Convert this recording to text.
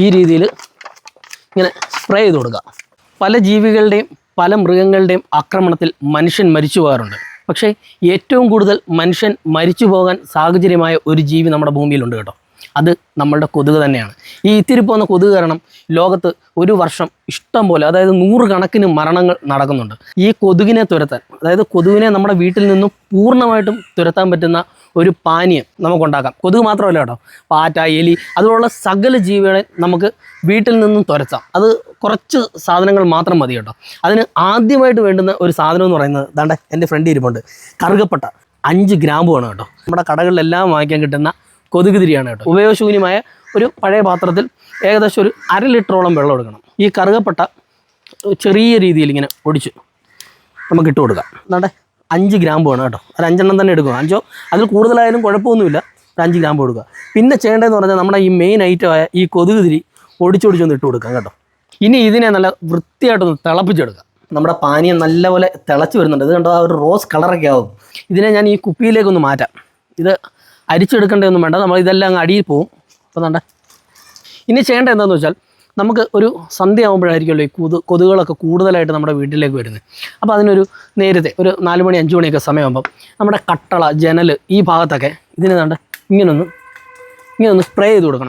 ഈ രീതിയിൽ ഇങ്ങനെ സ്പ്രേ ചെയ്ത് കൊടുക്കുക. പല ജീവികളുടെയും പല മൃഗങ്ങളുടെയും ആക്രമണത്തിൽ മനുഷ്യൻ മരിച്ചു പോകാറുണ്ട്. പക്ഷേ ഏറ്റവും കൂടുതൽ മനുഷ്യൻ മരിച്ചു പോകാൻ സാഹചര്യമായ ഒരു ജീവി നമ്മുടെ ഭൂമിയിലുണ്ട് കേട്ടോ. അത് നമ്മളുടെ കൊതുക് തന്നെയാണ്. ഈ ഇത്തിരി പോകുന്ന കൊതുക് കാരണം ലോകത്ത് ഒരു വർഷം ഇഷ്ടം പോലെ അതായത് നൂറുകണക്കിന് മരണങ്ങൾ നടക്കുന്നുണ്ട്. ഈ കൊതുകിനെ തുരത്താൻ അതായത് കൊതുകിനെ നമ്മുടെ വീട്ടിൽ നിന്നും പൂർണമായിട്ടും തുരത്താൻ പറ്റുന്ന ഒരു പാനീയം നമുക്കുണ്ടാക്കാം. കൊതുക് മാത്രമല്ല കേട്ടോ പാറ്റ എലി അതുപോലുള്ള സകല ജീവികളെ നമുക്ക് വീട്ടിൽ നിന്നും തുരത്താം. അത് കുറച്ച് സാധനങ്ങൾ മാത്രം മതി കേട്ടോ. അതിന് ആദ്യമായിട്ട് വേണ്ടുന്ന ഒരു സാധനം എന്ന് പറയുന്നത് ദാണ്ടെ എന്റെ ഫ്രണ്ട് ഇരിപ്പുണ്ട്. കറുകപ്പെട്ട. അഞ്ച് വേണം കേട്ടോ. നമ്മുടെ കടകളിലെല്ലാം വാങ്ങിക്കാൻ കിട്ടുന്ന കൊതുക് തിരിയാണ് കേട്ടോ. ഉപയോഗശൂന്യമായ ഒരു പഴയ പാത്രത്തിൽ ഏകദേശം ഒരു അര ലിറ്ററോളം വെള്ളം എടുക്കണം. ഈ കറുകപ്പെട്ട ചെറിയ രീതിയിൽ ഇങ്ങനെ ഒടിച്ച് നമുക്ക് ഇട്ട് കൊടുക്കാം. എന്നാണ്ടെ അഞ്ച് ഗ്രാമ്പ് വേണം കേട്ടോ. ഒരു അഞ്ചെണ്ണം തന്നെ എടുക്കുക. അഞ്ചോ അതിൽ കൂടുതലായാലും കുഴപ്പമൊന്നുമില്ല. ഒരു അഞ്ച് ഗ്രാമ്പ് കൊടുക്കുക. പിന്നെ ചെയ്യേണ്ടതെന്ന് പറഞ്ഞാൽ നമ്മുടെ ഈ മെയിൻ ഐറ്റമായ ഈ കൊതുക് തിരി ഒടിച്ചൊടിച്ചൊന്ന് ഇട്ട് കൊടുക്കാം കേട്ടോ. ഇനി ഇതിനെ നല്ല വൃത്തിയായിട്ടൊന്ന് തിളപ്പിച്ചെടുക്കാം നമ്മുടെ പാനീയം നല്ലപോലെ തിളച്ച് വരുന്നുണ്ട്. ഇത് കണ്ടോ ആ ഒരു റോസ് കളറൊക്കെ ആവും. ഇതിനെ ഞാൻ ഈ കുപ്പിയിലേക്കൊന്ന് മാറ്റാം. ഇത് അരിച്ചെടുക്കേണ്ടതൊന്നും വേണ്ട. നമ്മൾ ഇതെല്ലാം അങ്ങ് അടിയിൽ പോവും. അപ്പം വേണ്ട ഇനി ചെയ്യേണ്ട എന്താണെന്ന് വെച്ചാൽ നമുക്ക് ഒരു സന്ധ്യ ആകുമ്പോഴായിരിക്കുമല്ലോ ഈ കൊതു കൊതുകുകളൊക്കെ കൂടുതലായിട്ട് നമ്മുടെ വീട്ടിലേക്ക് വരുന്നത്. അപ്പോൾ അതിനൊരു നേരത്തെ ഒരു നാല് മണി അഞ്ച് മണിയൊക്കെ സമയമാകുമ്പം നമ്മുടെ കട്ടള ജനൽ ഈ ഭാഗത്തൊക്കെ ഇതിനെ കണ്ട് ഇങ്ങനൊന്ന് ഇങ്ങനൊന്ന് സ്പ്രേ ചെയ്ത് കൊടുക്കണം.